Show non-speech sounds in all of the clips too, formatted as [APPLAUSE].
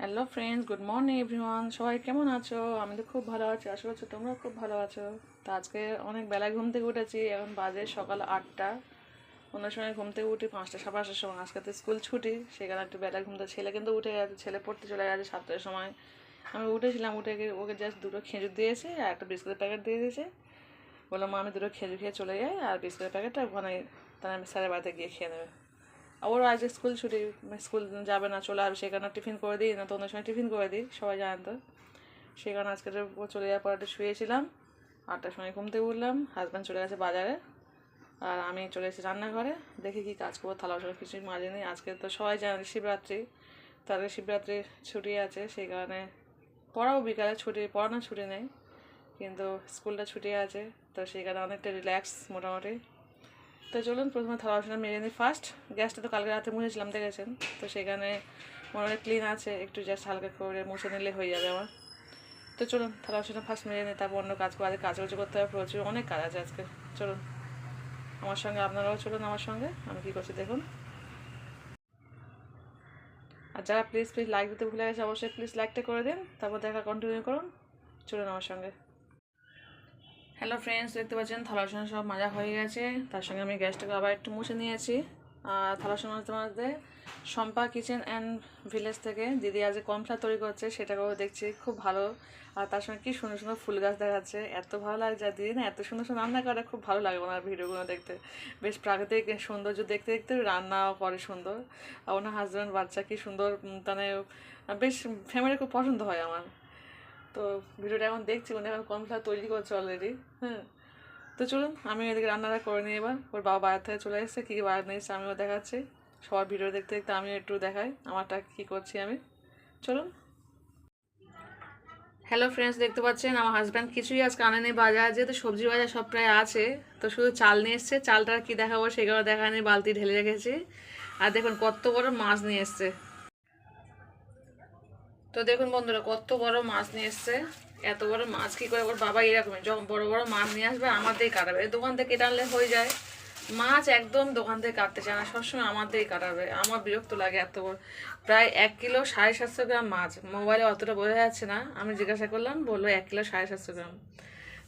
Hello friends good morning everyone সবাই কেমন আছো? আমি তো খুব ভালো আছি। আশা করছি তোমরাও খুব ভালো আছো। তো আজকে অনেক বেলায় ঘুম থেকে উঠেছি। এখন বাজে সকাল আটটা। অন্য সময় ঘুম থেকে উঠি পাঁচটা, সাড়ে পাঁচটার সময়। আজকে তো স্কুল ছুটি সেখানে একটু বেলায় ঘুমতে ছেলে কিন্তু উঠে গেছে। ছেলে পড়তে চলে গেছে সাতটার সময়। আমি উঠেছিলাম, উঠে গিয়ে ওকে জাস্ট দুটো খেজুর দিয়েছে আর একটা বিস্কুটের প্যাকেট দিয়ে দিয়েছে। বললাম, মা, আমি দুটো খেজুর খেয়ে চলে যাই আর বিস্কুটের প্যাকেটটা ওখানে তাহলে আমি স্যারের বাড়িতে গিয়ে খেয়ে নেবে। ওরও আজ স্কুল ছুটি স্কুল যাবে না, চলে আসবে সেখানে টিফিন করে দিই, না তো অন্য সময় টিফিন করে দিই, সবাই জানেন তো সেই কারণে আজকে চলে যাওয়ার পর একটু শুয়েছিলাম, আটটার সময় ঘুম থেকে উঠলাম হাজব্যান্ড চলে গেছে বাজারে, আর আমি চলে এসেছি রান্নাঘরে, দেখি কি কাজ করব, থালা বাসন কিছুই মাজেনি আজকে তো সবাই জানে শিবরাত্রি তাদের শিবরাত্রি ছুটি আছে, সেই কারণে পড়াও বিকালে, ছুটি, পড়ানোর ছুটি নেই, কিন্তু স্কুলটা ছুটি আছে, তো সেই কারণে অনেকটা রিল্যাক্স মোটামুটি। তো চলুন, প্রথমে থালা বাসনটা মেরে নিই ফার্স্ট গ্যাসটা তো কালকে রাতে মুছেছিলাম, দেখেছেন? তো সেখানে মনে হয় ক্লিন আছে, একটু জাস্ট হালকা করে মুছে নিলে হয়ে যাবে আমার। তো চলুন, থালা বাসনটা ফার্স্ট মেরে নিই, তারপর অন্য কাজ করে কাজ কিছু করতে হবে, প্রচুর অনেক কাজ আছে আজকে। চলুন, আমার সঙ্গে আপনারাও চলুন আমার সঙ্গে, আমি কী করছি দেখুন। আর যারা প্লিজ প্লিজ লাইক দিতে ভুলে গেছে, অবশ্যই প্লিজ লাইকটা করে দিন, তারপর দেখা কন্টিনিউ করুন। চলুন আমার সঙ্গে। হ্যালো ফ্রেন্ডস দেখতে পাচ্ছেন, থালা সব মাজা হয়ে গেছে। তার সঙ্গে আমি গ্যাসটাকে আবার একটু মুছে নিয়েছি। আর থালা বাসন মাজতে শম্পা কিচেন অ্যান্ড ভিলেজ থেকে দিদি আজ কমফ্লার তৈরি করছে, সেটাকেও দেখছি খুব ভালো। আর তার সঙ্গে কি সুন্দর সুন্দর ফুল গাছ দেখাচ্ছে। এত ভালো লাগছে আর দিদি না, এত সুন্দর সুন্দর রান্না করে, খুব ভালো লাগে ওনার ভিডিওগুলো দেখতে। বেশ প্রাকৃতিক সৌন্দর্য দেখতে দেখতে রান্নাও করে সুন্দর। আর ওনার হাজব্যান্ড বাচ্চা কি সুন্দর মানে বেশ ফ্যামিলি খুব পছন্দ হয় আমার। তো ভিডিওটা এখন দেখছি উনি এখন কর্নফ্লাওয়ার তৈরি করছে অলরেডি হ্যাঁ তো চলুন, আমি এদিকে রান্নাটা করে নিই এবার। ওর বাবা বাইরে থেকে চলে এসেছে, কী কী বাইরে নিয়ে এসেছে আমিও দেখাচ্ছি। সবার ভিডিও দেখতে দেখতে আমিও একটু দেখাই, আমারটা কী করছি আমি। চলুন। হ্যালো ফ্রেন্ডস দেখতে পাচ্ছেন, আমার হাজব্যান্ড কিছুই আজকে আনেনি বাজার, যেহেতু সবজি বাজার সব প্রায় আছে, তো শুধু চাল নিয়ে এসছে। চালটা কি দেখাবো, সেগুলো দেখানি বালতি ঢেলে রেখেছি। আর দেখুন কত বড় মাছ নিয়ে এসছে। তো দেখুন বন্ধুরা, কত বড় মাছ নিয়ে এসছে। এত বড় মাছ, কি করে? ওর বাবা এরকমই, যখন বড় বড় মাছ নিয়ে আসবে, আমার দিয়েই কাটাবে। দোকান থেকে কেটে আনলে হয়ে যায়। মাছ একদম দোকান থেকে কাটতে চায় না, সবসময় আমার দিয়েই কাটাবে। আমার বিরক্ত লাগে এত বড়। প্রায় এক কিলো সাড়ে সাতশো গ্রাম মাছ। মোবাইলে অতটা বোঝা যাচ্ছে না। আমি জিজ্ঞাসা করলাম, বলল এক কিলো সাড়ে সাতশো গ্রাম।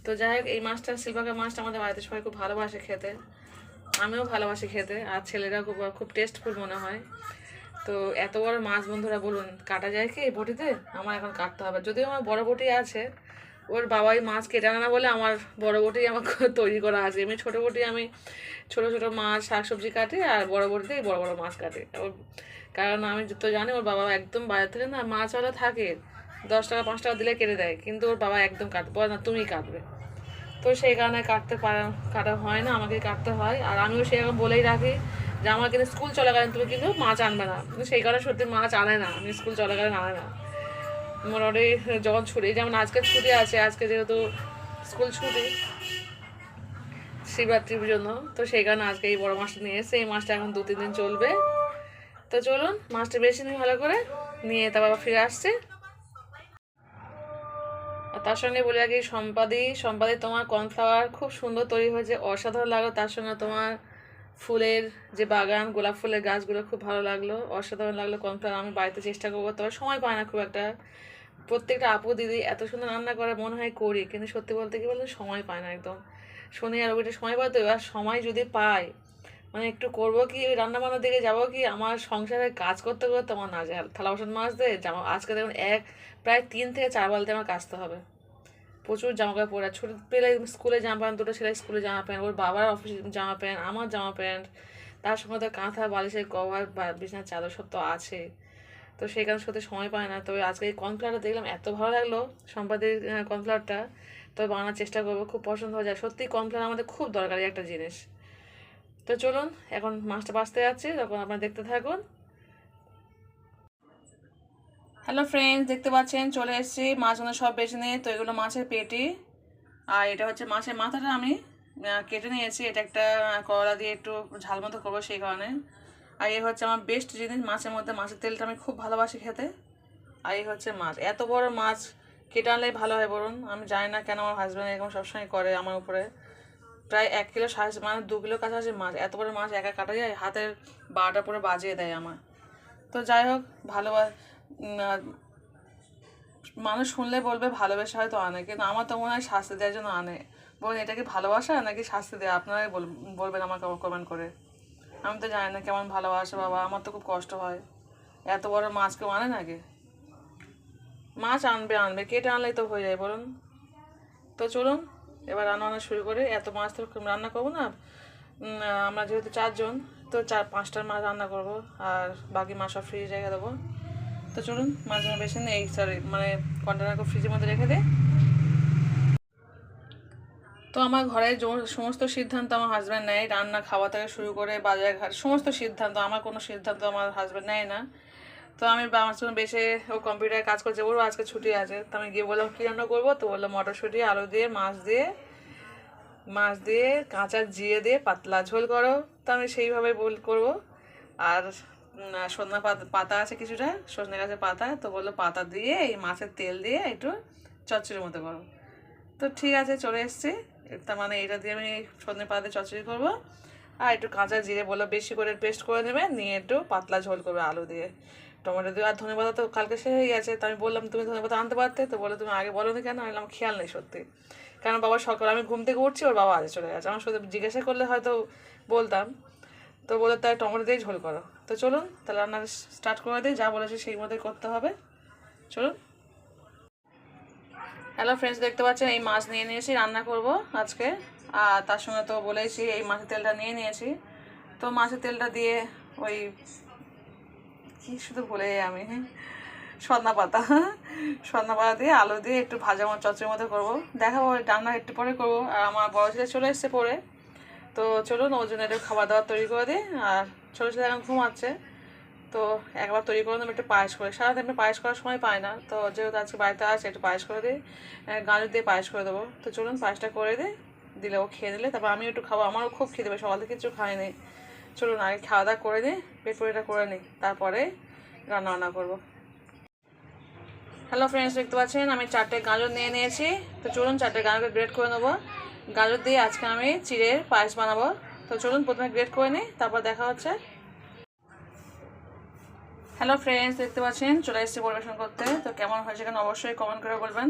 তো যাই হোক, এই মাছটা সিলভাকা মাছটা আমাদের বাড়িতে সবাই খুব ভালোবাসে খেতে। আমিও ভালোবাসি খেতে। আর ছেলেরা খুব খুব টেস্টফুল মনে হয়। তো এত বড় মাছ বন্ধুরা বলুন, কাটা যায় কি বটিতে? আমার এখন কাটতে হবে। যদিও আমার বড় বটি আছে, ওর বাবাই মাছ কেটে না বলে আমার বড় বটি আমার তৈরি করা আছে। এমনি ছোটো বটি আমি ছোট ছোট মাছ, শাকসবজি কাটি আর বড় বটিতেই বড় বড় মাছ কাটি। কারণ আমি তো জানি ওর বাবা একদম বাজার থেকে না মাছওয়ালা থাকে, দশ টাকা, পাঁচ টাকা দিলে কেটে দেয়। কিন্তু ওর বাবা একদম কাটবে না, তুমি কাটবে। তো সেই কারণে কাটতে পারা কাটা হয় না, আমাকে কাটতে হয়। আর আমিও সেরকম বলেই রাখি যে আমার কিন্তু স্কুল চলাকালীন তুমি কিন্তু মাছ আনবে না। সেই কারণে সত্যি মাছ আনে না আমি স্কুল চলাকালীন আনে না। মোটামুটি যখন ছুটি, যেমন আজকে ছুটি আছে, আজকে যেহেতু স্কুল ছুটি, শিবরাত্রির জন্য, তো সেই কারণে আজকে এই বড় মাছটা নিয়ে এসে এই মাছটা এখন দু তিন দিন চলবে। তো চলুন, মাছটা বেশি নিই ভালো করে, নিয়ে তারপর ফিরে আসছে। আর তার সঙ্গে বলে রাখি, সম্পাদি সম্পাদি তোমার কর্নফ্লাওয়ার খুব সুন্দর তৈরি হয়েছে, অসাধারণ লাগল। তার সঙ্গে তোমার ফুলের যে বাগান, গোলাপ ফুলের গাছগুলো খুব ভালো লাগল, অসাধারণ লাগল কর্নফ্লাওয়ার আমি বাড়িতে চেষ্টা করব, তবে সময় পায় না খুব একটা। প্রত্যেকটা আপু, দিদি এত সুন্দর রান্না করে, মনে হয় করি, কিন্তু সত্যি বলতে কি বলতে, সময় পায় না একদম। শনি আর ওইটা সময় পায় তো, এবার সময় যদি পাই মানে একটু করব কি, ওই রান্না বান্নার দিকে যাব কি, আমার সংসারে কাজ করতে করতে আমার না যায়। থালা বাসন মাজতে, জামা, আজকে দেখুন এক, প্রায় তিন থেকে চার বালতি আমার কাচতে হবে। প্রচুর জামা কাপড় পরে, ছোটো পেলে স্কুলে জামা প্যান্ট, দুটো ছেলে স্কুলে জামা প্যান্ট, ওর বাবার অফিস জামা প্যান্ট, আমার জামা প্যান্ট, তার সঙ্গে তো কাঁথা, বালিশের কভার বিছানার চাদর সব তো আছে। তো সেই কারণে সত্যি সময় পায় না। তবে আজকে এই কর্নফ্লাওয়ারটা দেখলাম, এত ভালো লাগল সম্পাদের কর্নফ্লাওয়ারটা। তবে বানানোর চেষ্টা করব, খুব পছন্দ হয়ে যায়। সত্যি কর্নফ্লাওয়ার আমাদের খুব দরকারি একটা জিনিস। তো চলুন, এখন মাছটা বাঁচতে যাচ্ছে, তখন আপনারা দেখতে থাকুন। হ্যালো ফ্রেন্ডস দেখতে পাচ্ছেন, চলে এসেছি মাছগুলো সব বেছে নিয়ে। তো এগুলো মাছের পেটি। আর এটা হচ্ছে মাছের মাথাটা আমি কেটে নিয়েছি। এটা একটা করলা দিয়ে একটু ঝাল মতো করব সেই কারণে। আর এই হচ্ছে আমার বেস্ট জিনিস মাছের মধ্যে। মাছের তেলটা আমি খুব ভালোবাসি খেতে। আর এই হচ্ছে মাছ। এত বড় মাছ কেটে আনলেই ভালো হয় বলুন। আমি জানি না কেন আমার হাজব্যান্ড এরকম সবসময় করে আমার উপরে। প্রায় এক কিলো সাড়ে মানে দু কিলো কাছাকাছি মাছ। এত বড় মাছ একা কাটা যায়, হাতের বারোটা পুরো বাজিয়ে দেয় আমার। তো যাই হোক, ভালো মানুষ শুনলে বলবে, ভালোবাসা হয়তো আনে। কিন্তু আমার তো মনে হয় শাস্তি দেওয়ার জন্য আনে। বলুন, এটা কি ভালোবাসা নাকি শাস্তি দেয় আপনারাই বল- বলবেন আমাকে কমেন্ট করে। আমি তো জানি না কেমন ভালোবাসা বাবা, আমার তো খুব কষ্ট হয়। এত বড় মাছ কেউ আনে নাকি? মাছ আনবে আনবে, কেটে আনলেই তো হয়ে যায়, বলুন। তো চলুন, এবার রান্না বান্না শুরু করে। এত মাছ তো রান্না করব না। আমরা যেহেতু চারজন, তো চার, পাঁচটার মাছ রান্না করব। আর বাকি মাছ সব ফ্রিজে রেখে দেবো। তো চলুন মাছ বেশি নেই সরি মানে কন্টেনার ফ্রিজের মধ্যে রেখে দে তো আমার ঘরের সমস্ত সিদ্ধান্ত আমার হাজব্যান্ড নেয়, রান্না, খাওয়া থেকে শুরু করে বাজার ঘাট, সমস্ত সিদ্ধান্ত, আমার কোনো সিদ্ধান্ত আমার হাজব্যান্ড নেয় না। তো আমি আমার সঙ্গে বেশি ও কম্পিউটারে কাজ করছে ওরও আজকে ছুটি আছে। তো আমি গিয়ে বললাম, কী রান্না করব? তো বলল, মটরশুঁটি, আলু দিয়ে, মাছ দিয়ে মাছ দিয়ে, কাঁচা জিরে দিয়ে, পাতলা ঝোল করো। তো আমি সেইভাবে বল করব। আর সজনা পাতা পাতা আছে কিছুটা, সজনে গাছের পাতা, তো বলল পাতা দিয়ে, এই মাছের তেল দিয়ে একটু চচ্চড়ির মতো করো। তো ঠিক আছে, চলে এসছি। তার মানে এটা দিয়ে আমি সজনে পাতা দিয়ে চচ্চড়ি করব। আর একটু কাঁচা জিরে বলল বেশি করে পেস্ট করে নেবে, নিয়ে একটু পাতলা ঝোল করবে আলু দিয়ে। টমেটো দিয়ে, আর ধনে পাতা তো কালকে শেষ হয়ে গেছে, তো আমি বললাম, তুমি ধনে পাতা আনতে পারতে? তো বলে তুমি আগে বলো নি কেন? আমি খেয়াল নেই সত্যি। কারণ বাবা সকালে, আমি ঘুম থেকে উঠছি, ওর বাবা আগে চলে গেছে। আমার সাথে জিজ্ঞাসা করলে হয়তো বলতাম। তো বলে তাই টমেটো দিয়ে ঝোল করো। তো চলুন, তাহলে রান্না স্টার্ট করে দিই, যা বলেছি সেই মতোই করতে হবে। চলুন। হ্যালো ফ্রেন্ডস দেখতে পাচ্ছেন, এই মাছ নিয়ে নিয়েছি, রান্না করব আজকে। আর তার সঙ্গে তো বলেইছি, এই মাছের তেলটা নিয়ে নিয়েছি। তো মাছের তেলটা দিয়ে ওই কি শুধু যাই আমি সন্না পাতা সন্না পাতা দিয়ে আলু দিয়ে একটু ভাজা মাছ চচের মতো করব। দেখাবো রান্না একটু পরে করব। আর আমার বড় ছেলে চলে এসছে পরে তো চলুন, ওর জন্য একটু খাবার দাবার তৈরি করে দিই। আর ছোটো ছেলে এখন ঘুমাচ্ছে, তো একবার তৈরি করে দেবো একটু পায়েস করে। সারাদিন আমি পায়েস করার সময় পাই না, তো যেহেতু আজকে বাড়িতে আছে, একটু পায়েস করে দিই। গাজর দিয়ে পায়েস করে দেবো। তো চলুন পায়েসটা করে দিই, দিলে ও খেয়ে দিলে তারপর আমি একটু খাব। আমারও খুব খেতে দেবে সকাল থেকে কিছু খাইনি। চলুন আগে খাওয়া দাওয়া করে দিই পেট পুরিটা করে নিই, তারপরে রান্না বান্না করব। হ্যালো ফ্রেন্ডস দেখতে পাচ্ছেন? আমি চারটে গাজর নিয়ে নিয়েছি। তো চলুন চারটে গাজরকে গ্রেড করে নেব। গাজর দিয়ে আজকে আমি চিড়ের পায়েস বানাবো। তো চলুন প্রথমে গ্রেড করে নিই, তারপর দেখা হচ্ছে। হ্যালো ফ্রেন্ডস দেখতে পাচ্ছেন? চলে এসেছি পরিবেশন করতে। তো কেমন হয়েছে কেন অবশ্যই কমেন্ট করে বলবেন।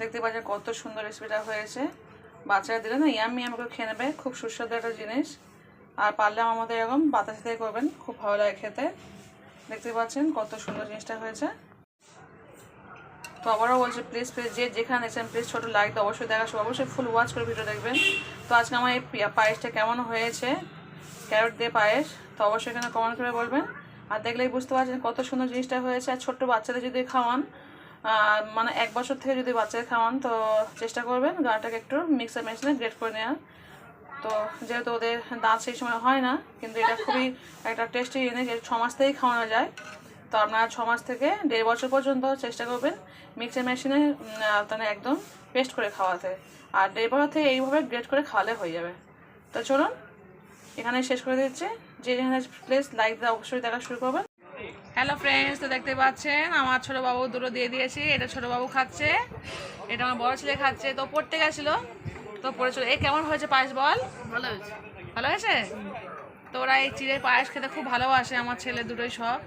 দেখতে পাচ্ছেন কত সুন্দর রেসিপিটা হয়েছে। বাচ্চারা দিলে না ইয়াম ইয়াম করে খেয়ে নেবে, খুব সুস্বাদু একটা জিনিস। আর পারলে আমাদের এরকম বাতাসা করবেন, খুব ভালো লাগে খেতে। দেখতে পাচ্ছেন কত সুন্দর জিনিসটা হয়েছে। তো আবারও বলছে প্লিজ প্লিজ যে যেখানে দেখছেন প্লিজ ছোটো লাইক তো অবশ্যই দেখা অবশ্যই ফুল ওয়াচ করে ভিডিও দেখবেন। তো আজকে আমার এই পায়েসটা কেমন হয়েছে? ক্যারট দিয়ে পায়েস। তো অবশ্যই এখানে কমেন্ট করে বলবেন। আর দেখলেই বুঝতে পারছেন কত সুন্দর জিনিসটা হয়েছে। আর ছোট্ট বাচ্চাদের যদি খাওয়ান মানে এক বছর থেকে যদি বাচ্চাদের খাওয়ান, তো চেষ্টা করবেন গাটাকে একটু মিক্সার মেশিনে গ্রেট করে নেওয়ার। তো যেহেতু ওদের দাঁত সেই সময় হয় না, কিন্তু এটা খুবই একটা টেস্টি জিনিস ছ মাস থেকেই খাওয়ানো যায়। তো আপনারা ছ মাস থেকে দেড় বছর পর্যন্ত চেষ্টা করবেন মিক্সার মেশিনে মানে একদম পেস্ট করে খাওয়াতে। আর দেড় বছর থেকে এইভাবে গ্রেট করে খাওয়ালে হয়ে যাবে। তো চলুন এখানে শেষ করে দিচ্ছে। যে যেখানে প্লেস লাইক দেওয়া অবশ্যই দেখা শুরু করবেন। হ্যালো ফ্রেন্ডস তো দেখতে পাচ্ছেন আমার ছোট বাবু দুটো দিয়ে দিয়েছি। এটা ছোট বাবু খাচ্ছে এটা আমার বড় ছেলে খাচ্ছে। তো পড়তে গেছিল তো পড়ে চলে এই কেমন হয়েছে পায়েস বল? ভালো হয়েছে। ভালো হয়েছে? তো ওরা এই চিড়ের পায়েস খেতে খুব ভালোবাসে আমার ছেলে দুটোই সব।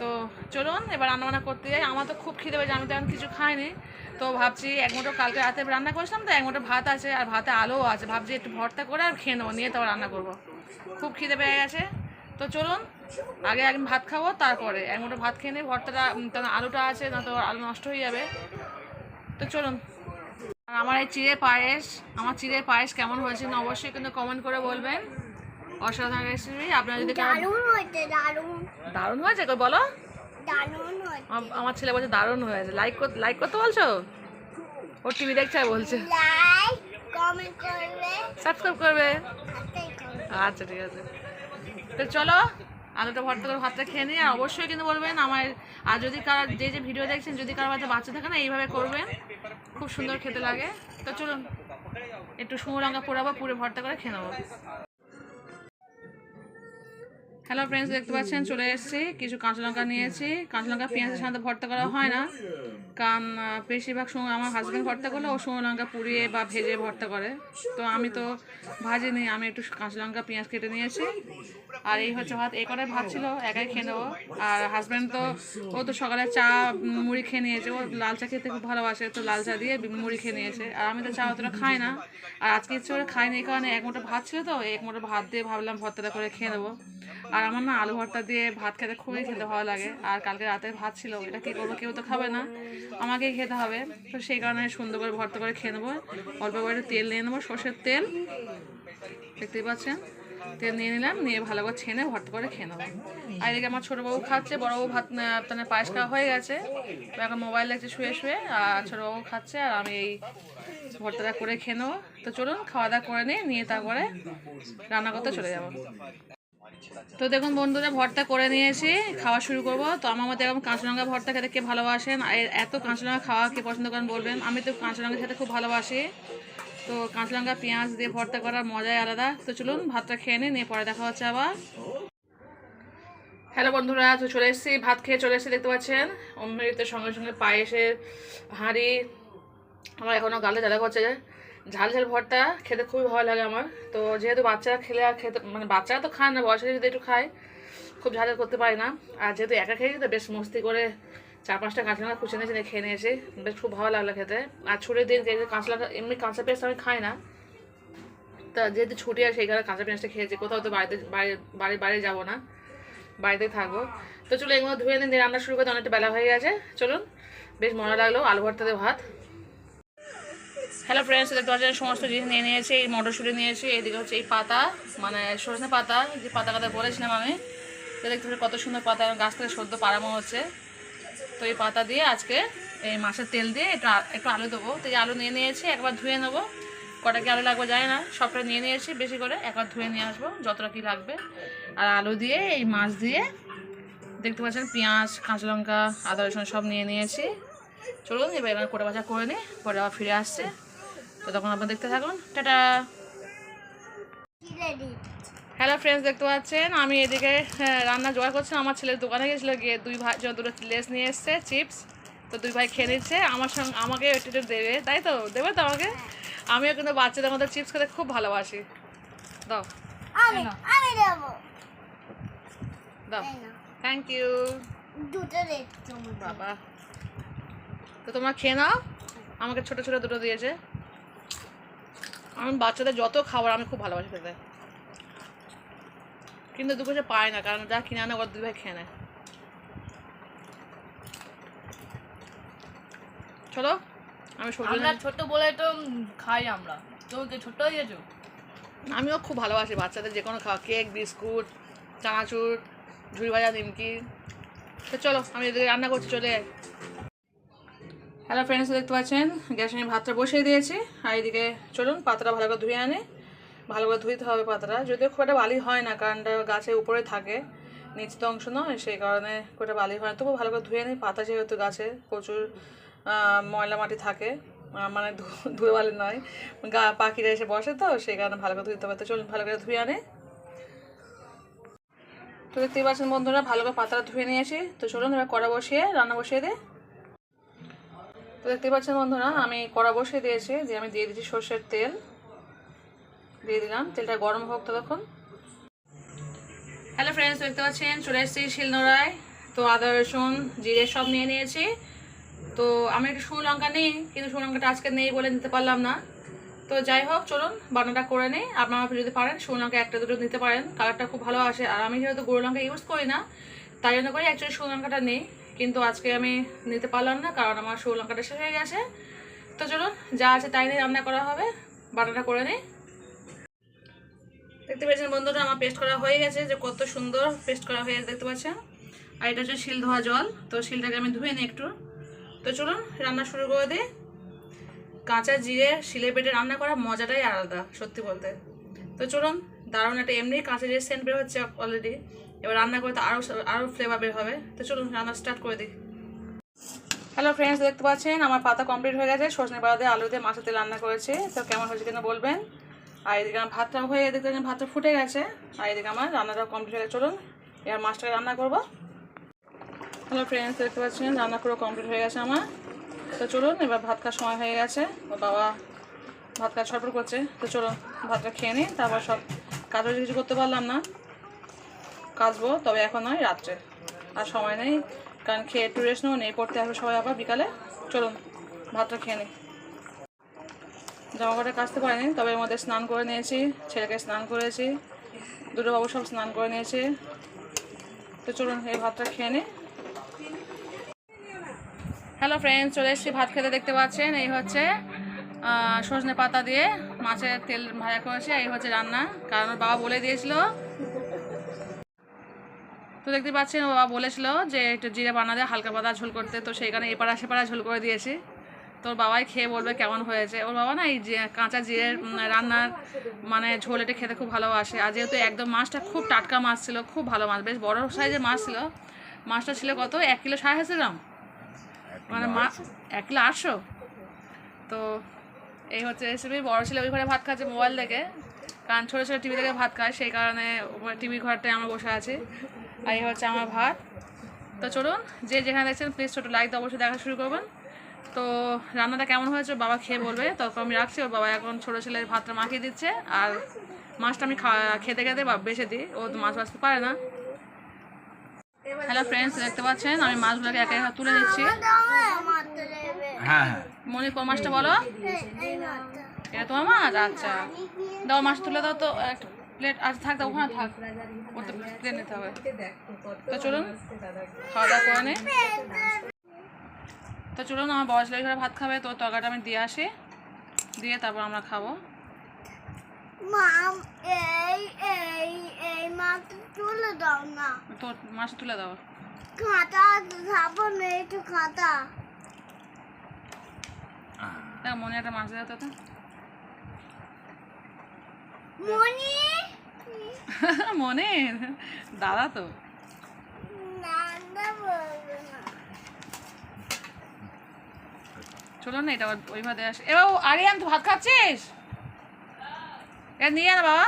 তো চলুন, এবার রান্না বান্না করতে যাই। আমার তো খুব খিদে পেয়েছে, আমি তো এখন কিছু খাইনি। তো ভাবছি, এক মুঠো কালকে রাতে রান্না করেছিলাম তো, এক মুঠো ভাত আছে আর ভাতে আলুও আছে। ভাবছি একটু ভর্তা করে আর খেয়ে নেব, নিয়ে তারপর রান্না করব। খুব খিদে পেয়ে গেছে। তো চলুন, আগে একদিন ভাত খাব, তারপরে এক মুঠো ভাত খেয়ে নিই। ভর্তাটা আলুটা আছে, না তো আলু নষ্ট হয়ে যাবে। তো চলুন। আর আমার এই চিড়ে পায়েস, আমার চিড়ে পায়েস কেমন হয়েছে অবশ্যই কিন্তু কমেন্ট করে বলবেন। অসাধারণ রেসিপি আপনারা যদি দারুণ হয়েছে দারুণ। দারুণ হয়েছে কই বলো। দারুণ হয়েছে। আমার ছেলে বলছে দারুণ হয়েছে। লাইক লাইক করতে বলছো? ও টিভি দেখছে বলছে। লাইক কমেন্ট করবে। সাবস্ক্রাইব করবে। আচ্ছা ঠিক আছে। তো চলো আলুটা ভর্তা করে ভাতটা খেয়ে নিই আর অবশ্যই কিন্তু বলবেন আমার আর যদি কার যে যে ভিডিও দেখছেন যদি কারও বাচ্চা বাচ্চা থাকে না এইভাবে করবেন। খুব সুন্দর খেতে লাগে। তো চলুন একটু শুকনো লঙ্কা পোড়াবো পুরো ভর্তা করে খেয়ে নেব। হ্যালো ফ্রেন্ডস দেখতে পাচ্ছেন, চলে এসেছি। কিছু কাঁচা লঙ্কা নিয়েছি। কাঁচা লঙ্কা পেঁয়াজের সাথে ভর্তা করা হয় না। কারণ বেশিরভাগ সময় আমার হাজব্যান্ড ভর্তা করলে ও শুকনো লঙ্কা পুড়িয়ে বা ভেজে ভর্তা করে। তো আমি তো ভাজিনি, আমি একটু কাঁচা লঙ্কা পেঁয়াজ কেটে নিয়েছি। আর এই হচ্ছে ভাত। এই কটাই ভাত ছিল, একাই খেয়ে নেব। আর হাজব্যান্ড তো, ও তো সকালে চা মুড়ি খেয়ে নিয়েছে। ও লাল চা খেতে খুব ভালোবাসে, তো লাল চা দিয়ে মুড়ি খেয়ে নিয়েছে। আর আমি তো চা অতটা খাই না। আর আজকে ইচ্ছে করে খাইনি, এই কারণে এক মোটা ভাত ছিল তো এক মোটা ভাত দিয়ে ভাবলাম ভর্তাটা করে খেয়ে নেব। আর আমার না আলু ভর্তা দিয়ে ভাত খেতে খুবই খেতে ভালো লাগে। আর কালকে রাতে ভাত ছিল, এটা কী করব? কেউ তো খাবে না। আমাকেই খেতে হবে। তো সেই কারণে সুন্দর করে ভর্তা করে খেয়ে নেব। অল্প করে তেল নিয়ে নেব, সর্ষের তেল। দেখতেই পাচ্ছেন? তেল নিয়ে নিলাম, নিয়ে ভালো করে ছেনে ভর্তা করে খেয়ে নেব। আর এদিকে আমার ছোটো বাবু খাচ্ছে, বড় বাবু ভাত মানে পায়েস খাওয়া হয়ে গেছে। এখন মোবাইল দেখছে, শুয়ে শুয়ে। আর ছোটো বাবু খাচ্ছে, আর আমি এই ভর্তাটা করে খেয়ে নেব। তো চলুন, খাওয়া দাওয়া করে নিই নিয়ে তারপরে রান্না করতে চলে যাব। তো দেখুন বন্ধুরা, ভর্তা করে নিয়েছি, খাওয়া শুরু করব। তো আমার মধ্যে এরকম কাঁচা ভর্তা খেতে কে ভালোবাসেন? আর এত কাঁচা খাওয়া কে পছন্দ করেন বলবেন? আমি তো কাঁচা খেতে খুব ভালোবাসি। তো কাঁচা লঙ্কা পেঁয়াজ দিয়ে ভর্তা করার মজাই আলাদা। তো চলুন ভাতটা খেয়ে নিই, নিয়ে পরে দেখা হচ্ছে আবার। হ্যালো বন্ধুরা, তো চলে এসেছি, ভাত খেয়ে চলে এসেছি, দেখতে পাচ্ছেন? অমৃতের সঙ্গে সঙ্গে পায়েসের হাঁড়ি। আমার এখনও গালে জ্বালা করছে। ঝাল ঝাল ভর্তা খেতে খুবই ভালো লাগে আমার। তো যেহেতু বাচ্চারা খেলে আর খেতে মানে বাচ্চারা তো খায় না, বয়সে যদি একটু খায়, খুব ঝাল ঝাল করতে পারি না। আর যেহেতু একা খেয়েছি তো বেশ মস্তি করে চার পাঁচটা কাঁচা লঙ্কা কুচে নিয়েছি, নিয়ে খেয়ে নিয়েছি। বেশ খুব ভালো লাগল খেতে। আর ছুটির দিন যেহেতু লঙ্কা এমনি কাঁচা পেঁয়াজ আমি খাই না। তা যেহেতু ছুটি আর সেই কারণে কাঁচা পেঁয়াজটা খেয়েছি। কোথাও তো বাড়িতে বাড়ি বাড়ি যাব না বাড়িতে থাকব। তো চলো এগুলো ধুয়ে নিন রান্না শুরু করতে অনেকটা বেলা হয়ে গেছে। চলুন, বেশ মজা লাগল, আলু ভর্তাতে ভাত। হ্যালো ফ্রেন্ডস দেখতে পাচ্ছেন সমস্ত জিনিস নিয়ে নিয়েছি, এই মটরশুঁটি নিয়েছি এইদিকে হচ্ছে এই পাতা মানে সজনে পাতা যে পাতা কথা বলেছিলাম আমি তো দেখতে পাচ্ছি কত সুন্দর পাতা গাছ থেকে সদ্য পাড়ানো হচ্ছে। তো এই পাতা দিয়ে আজকে এই মাছের তেল দিয়ে একটু একটু আলু দেবো। তো এই আলু নিয়ে নিয়েছি, একবার ধুয়ে নেব। কটা কি আলু লাগবে জানি না, সবটা নিয়ে নিয়েছি বেশি করে, একবার ধুয়ে নিয়ে আসব, যতটা কি লাগবে। আর আলু দিয়ে, এই মাছ দিয়ে, দেখতে পাচ্ছেন পেঁয়াজ, কাঁচা লঙ্কা, আদা রসুন সব নিয়ে নিয়েছি। চলুন এবার এবার কোটা বাজা করে নিই পরে আবার ফিরে আসছে। তো তখন আপনার দেখতে থাকুন। টাটা। হ্যালো ফ্রেন্ডস দেখতে পাচ্ছেন? আমি এদিকে হ্যাঁ, রান্না জোগাড় করছিলাম। আমার ছেলের দোকানে গেছিল গিয়ে দুই ভাই দুটো লেস নিয়ে এসছে চিপস। তো দুই ভাই খেয়ে নিচ্ছে। আমার সঙ্গে আমাকে একটু একটু দেবে তাই তো? দেবে তো আমাকে? আমিও কিন্তু বাচ্চাদের মধ্যে চিপস খেতে খুব ভালোবাসি। দাও। দাও। থ্যাংক ইউ দুটো বাবা। তো তোমরা খেয়ে নাও। আমাকে ছোট ছোট দুটো দিয়েছে। আমি বাচ্চাদের যত খাবার আমি খুব ভালোবাসি খেতে। কিন্তু দুপুরে সে পায় না কারণ যা কিনে আনে ওর দুই ভাই খেয়ে নেয়। চলো আমি আমরা ছোট বলে তো খাই আমরা। তো ছোট হয়ে গেছো আমিও খুব ভালোবাসি বাচ্চাদের যে কোনো খাওয়া কেক বিস্কুট চানাচুর ঝুড়ি ভাজা নিমকি। তো চলো আমি এদিকে রান্না করছি চলে যাই হ্যালো ফ্রেন্ডস দেখতে পাচ্ছেন? গ্যাসে আমি ভাতটা বসিয়ে দিয়েছি। আর এদিকে চলুন, পাতাটা ভালো করে ধুয়ে আনে। ভালো করে ধুইতে হবে পাতাটা। যদিও খুব একটা বালি হয় না, কারণ গাছের উপরে থাকে, নিচে তো অংশ নয়, সেই কারণে খুব একটা বালি হয় না। তবু ভালো করে ধুয়ে নিই পাতা যেহেতু গাছে প্রচুর ময়লা মাটি থাকে মানে ধুয়ে বালি নয়। গা, পাখিরা এসে বসে তো, সেই কারণে ভালো করে ধুইতে হবে। তো চলুন, ভালো করে ধুয়ে আনে। তো দেখতেই পাচ্ছেন বন্ধুরা, ভালো করে পাতাটা ধুয়ে নিয়েছি। তো চলুন, এবার কড়া বসিয়ে, রান্না বসিয়ে দিই। তো দেখতেই পাচ্ছেন বন্ধুরা, আমি কড়া বসিয়ে দিয়েছি, দিয়ে আমি দিয়ে দিচ্ছি সর্ষের তেল। দিয়ে দিলাম, তেলটা গরম হোক ততক্ষণ। হ্যালো ফ্রেন্ডস দেখতে পাচ্ছেন, চলে এসেছি শিলনোড়ায়। তো আদা, রসুন, জিরে সব নিয়ে নিয়েছি। তো আমি একটু শুকনো লঙ্কা নেই, কিন্তু শুকনো লঙ্কাটা আজকে নেই বলে নিতে পারলাম না। তো যাই হোক, চলুন, বানাটা করে নিই। আপনারা যদি পারেন, শুকনো লঙ্কা একটা দুটো নিতে পারেন। কালারটা খুব ভালো আসে। আর আমি যেহেতু গুঁড়ো লঙ্কা ইউজ করি না, তাই জন্য করে অ্যাকচুয়ালি শুকনো লঙ্কাটা নেই। কিন্তু আজকে আমি নিতে পারলাম না, কারণ আমার শুকনো লঙ্কাটা শেষ হয়ে গেছে। তো চলুন, যা আছে তাই নিয়ে রান্না করা হবে। বাটাটা করে নিই। দেখতে পেয়েছেন বন্ধুরা, আমার পেস্ট করা হয়ে গেছে, যে কত সুন্দর পেস্ট করা হয়ে দেখতে পাচ্ছেন? আর এটা হচ্ছে শিল ধোয়া জল, তো শিলটাকে আমি ধুয়ে নিই একটু। তো চলুন, রান্না শুরু করে দিই। কাঁচা জিরে শিলে পেটে রান্না করা মজাটাই আলাদা, সত্যি বলতে। তো চলুন, দারুণ একটা এমনি কাঁচা জিরে সেন্ট বের হচ্ছে অলরেডি এবার রান্না করতে আরও আরও ফ্লেভার বের হবে। তো চলুন রান্না স্টার্ট করে দিই হ্যালো ফ্রেন্ডস দেখতে পাচ্ছেন? আমার পাতা কমপ্লিট হয়ে গেছে। সজনে পাতা দিয়ে আলু দিয়ে মাছের তেল রান্না করেছি। তো কেমন হয়েছে কিনা বলবেন? আর এদিকে আমার ভাতটা হয়ে দেখতে পাচ্ছেন, ভাতটা ফুটে গেছে। আর এদিকে আমার রান্নাটা কমপ্লিট হয়ে চলুন, এবার মাছটাকে রান্না করব। হ্যালো ফ্রেন্ডস দেখতে পাচ্ছেন? রান্না পুরো কমপ্লিট হয়ে গেছে আমার। তো চলুন, এবার ভাত খাওয়ার সময় হয়ে গেছে। বাবা ভাত খাওয়া ছটফট করছে। তো চলুন, ভাতটা খেয়ে নিই। তারপর সব কাজও কিছু করতে পারলাম না। কাচবো তবে এখন নয়, রাত্রে। আর সময় নেই, কারণ খেয়ে একটু রেস্ট নেই পড়তে আসবে সবাই আবার বিকালে। চলুন, ভাতটা খেয়ে নিই। জামা কাপড় কাচতে পারিনি, তবে এর মধ্যে স্নান করে নিয়েছি, ছেলেকে স্নান করেছি দুটো বাবু সব স্নান করে নিয়েছি। তো চলুন, এই ভাতটা খেয়ে নিই। হ্যালো ফ্রেন্ডস চলে এসেছি, ভাত খেতে দেখতে পাচ্ছেন, এই হচ্ছে সজনে পাতা দিয়ে মাছের তেল ভাজা করেছি এই হচ্ছে রান্না। কারণ বাবা বলে দিয়েছিল তো দেখতে পাচ্ছেন বাবা বলেছিল যে একটু জিরে বানাতে হালকা পাতা ঝোল করতে, তো সেইখানে এপাড়া সেপাড়া ঝোল করে দিয়েছি। তোর বাবাই খেয়ে বলবে কেমন হয়েছে। ওর বাবা না এই কাঁচা জিরের রান্নার মানে ঝোল এটা খেতে খুব ভালোবাসে। আর যেহেতু একদম মাছটা খুব টাটকা মাছ ছিল, খুব ভালো মাছ, বেশ বড় সাইজের মাছ ছিল। মাছটা ছিল কত? এক কিলো সাড়ে হাজার গ্রাম। মানে মা এক কিলো আটশো। তো এই হচ্ছে রেসিপি। বড় ছেলে ওই ঘরে ভাত খাচ্ছে মোবাইল দেখে। কারণ ছোটো ছোটো টিভি থেকে ভাত খায়, সেই কারণে টিভি ঘরটায় আমরা বসে আছি। আর এই হচ্ছে আমার ভাত। তো চলুন যে যেখানে দেখছেন প্লিজ ছোটো লাইক দিয়ে অবশ্যই দেখা শুরু করবেন। তো রান্নাটা কেমন হয়েছে ওর বাবা খেয়ে বলবে তখন আমি রাখছি। ওর বাবা এখন ছোটো ছেলের ভাতটা মাখিয়ে দিচ্ছে আর মাছটা আমি খা- খেতে খেতে বা বেছে দিই। ও তো মাছ বাছতে পারে না। হ্যালো ফ্রেন্ডস দেখতে পাচ্ছেন আমি মাছগুলোকে একে একে তুলে দেবে হ্যাঁ হ্যাঁ। মনে কোন মাছটা বলো? এটা তোমার মাছ? আচ্ছা। দাও মাছ তুলে দাও তো একটা প্লেট আচ্ছা থাক দাও ওখানে থাক। ও তো প্লেট নিতে হবে। তো চলুন খাওয়া দাওয়া করে তো চলুন আমার বয়স লেগে ভাত খাবে তো তরকারিটা আমি দিয়ে আসি। দিয়ে তারপর আমরা খাব। মাম এই এই এই মাছ তুলে দাও না। তো মাছ তুলে দাও। কাঁটা খাব না একটু কাঁটা দেখ মনে একটা মাছ দেওয়া তো। মনি? [LAUGHS] মনে দাদা তো। চলো না এটা ওই- ওইভাবে আসে। এবার আরিয়ান তুই ভাত খাচ্ছিস? এটা নিয়ে না বাবা।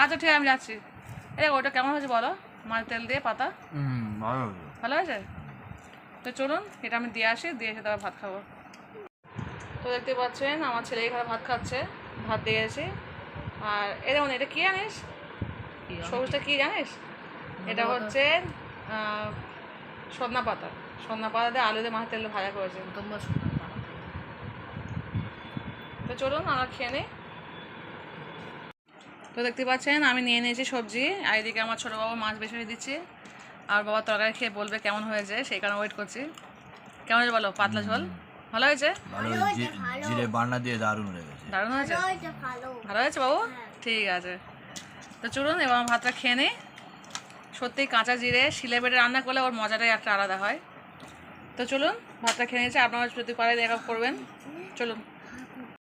আচ্ছা ঠিক আছে আমি যাচ্ছি। এ ওটা কেমন হয়েছে বলো? মাছ তেল দিয়ে পাতা? হুম ভালো হয়েছে। তো চলুন এটা আমি দিয়ে আসি দিয়ে এসে তারপর ভাত খাব। তো দেখতে পাচ্ছেন আমার ছেলে এখানে ভাত খাচ্ছে। ভাত দিয়েছি আর এ দেখুন এটা কি জানিস? সবুজটা কি জানিস? এটা হচ্ছে আহ, সদনা পাতা। সদনা পাতা দিয়ে আলু দিয়ে মাছ তেল ভাজা করেছে। তো চলুন আমরা খেয়ে নিই। তো দেখতে পাচ্ছেন আমি নিয়ে নিয়েছি সবজি। আর এদিকে আমার ছোটো বাবা মাছ বেছে দিচ্ছি। আর বাবা তরকারি খেয়ে বলবে কেমন হয়েছে সেই কারণে ওয়েট করছি। কেমন হয়েছে বলো? পাতলা ঝোল? ভালো হয়েছে? জিরে বান্না দিয়ে দারুণ লেগেছে দারুণ হয়েছে ভালো। আছে বাবু? ঠিক আছে। তো চলুন এবার ভাতটা খেয়ে নিই। সত্যি কাঁচা জিরে শিলে বেটে রান্না করলে ওর মজাটাই একটা আলাদা হয়। তো চলুন ভাতটা খেয়ে নিয়েছে। আপনারা যদি পারে দেখা করবেন। চলুন।